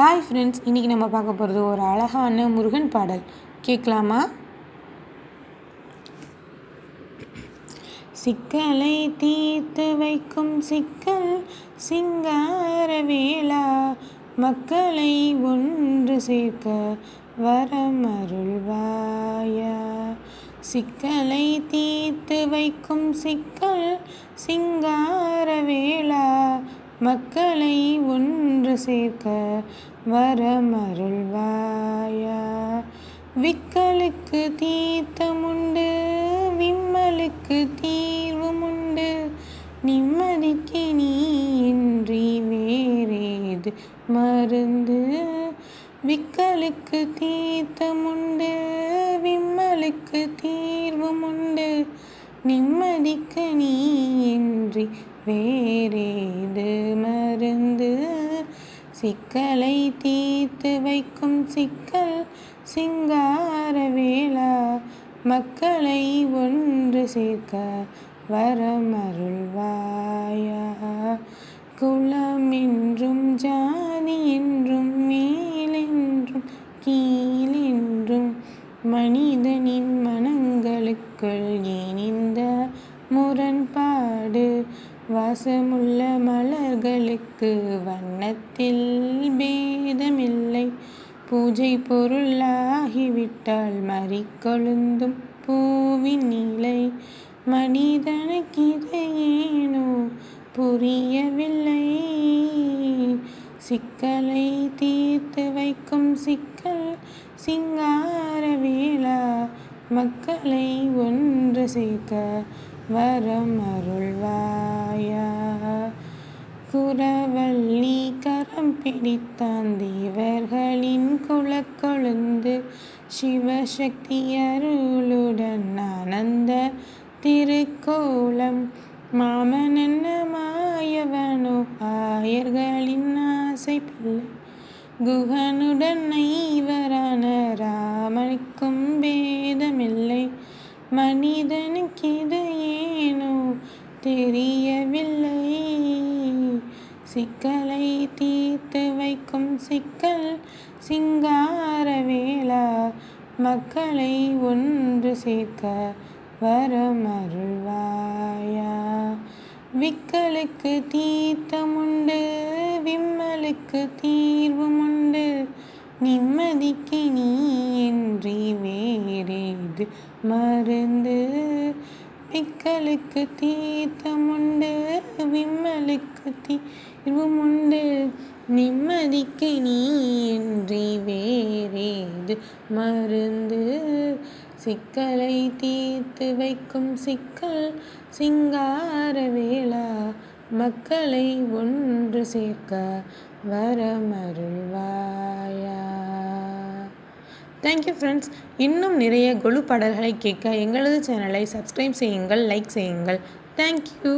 Hi friends இன்றைக்கி நம்ம பார்க்க போகிறது ஒரு அழகான முருகன் பாடல். கேட்கலாமா? சிக்கலை தீர்த்து வைக்கும் சிக்கல் சிங்கார வேளா மக்களை ஒன்று சேர்க்க வரமருள்வாயா சிக்கலை தீர்த்து வைக்கும் சிக்கல் சிங்கார வேளா மக்களை ஒன்று சேர்க்க வரமருள்வாயா விக்கலுக்கு தீர்த்தமுண்டு விம்மலுக்கு தீர்வுமுண்டு நிம்மதிக்கு நீ இன்றி வேறேது மருந்து. விக்கலுக்கு தீர்த்தமுண்டு விம்மலுக்கு தீர்வுமுண்டு நிம்மதிக்கு நீ இன்றி வேறேது மருந்து சிக்கலை தீர்த்து வைக்கும் சிக்கல் சிங்கார வேளா மக்களை ஒன்று சேர்க்க வரமருள்வாயா. குலம் என்றும் ஜாதி என்றும் மேலென்றும் கீழென்றும் மனிதனின் முரண்பாடு. வாசமுள்ள மலர்களுக்கு வண்ணத்தில் பேதமில்லை. பூஜை பொருளாகிவிட்டால் மறிக்கொழுந்தும் பூவின் நிலை. மனிதனுக்கு புரியவில்லை. சிக்கலை தீர்த்து வைக்கும் சிக்கல் சிங்கார வேளா. மக்களை ஒன்று சேர்க்க வரம் அருள்வாயா குரவள்ளி கரம் பிடித்தான் தேவர்களின் குலக்கொழுந்து சிவசக்தி அருளுடன் ஆனந்த திருக்கோலம். மாமனன்ன மாயவனோ ஆயர்களின் ஆசை பிள்ளை. குகனுடன் ஐவரான ராமனுக்கும் பேதமில்லை. மனிதனுக்கு தெரியவில்லை. சிக்கலை தீர்த்து வைக்கும் சிக்கல் சிங்கார வேளா மக்களை ஒன்று சேர்க்க வரமருள்வாயா விக்கலுக்கு தீர்த்தமுண்டு விம்மலுக்கு தீர்வுமுண்டு நிம்மதிக்கு நீ இன்றி வேறேது மருந்து. விம்மலுக்கு தீர்த்தமுண்டு விம்மலுக்கு தீர்வுமுண்டு நிம்மதிக்கு நீன்றி வேறேது மருந்து. சிக்கலை தீர்த்து வைக்கும் சிக்கல் சிங்கார வேளா மக்களை ஒன்று சேர்க்க வரமருள்வாயா தேங்க்யூ ஃப்ரெண்ட்ஸ் இன்னும் நிறைய கொலு பாடல்களை கேட்க எங்களது சேனலை சப்ஸ்கிரைப் செய்யுங்கள் லைக் செய்யுங்கள். தேங்க்யூ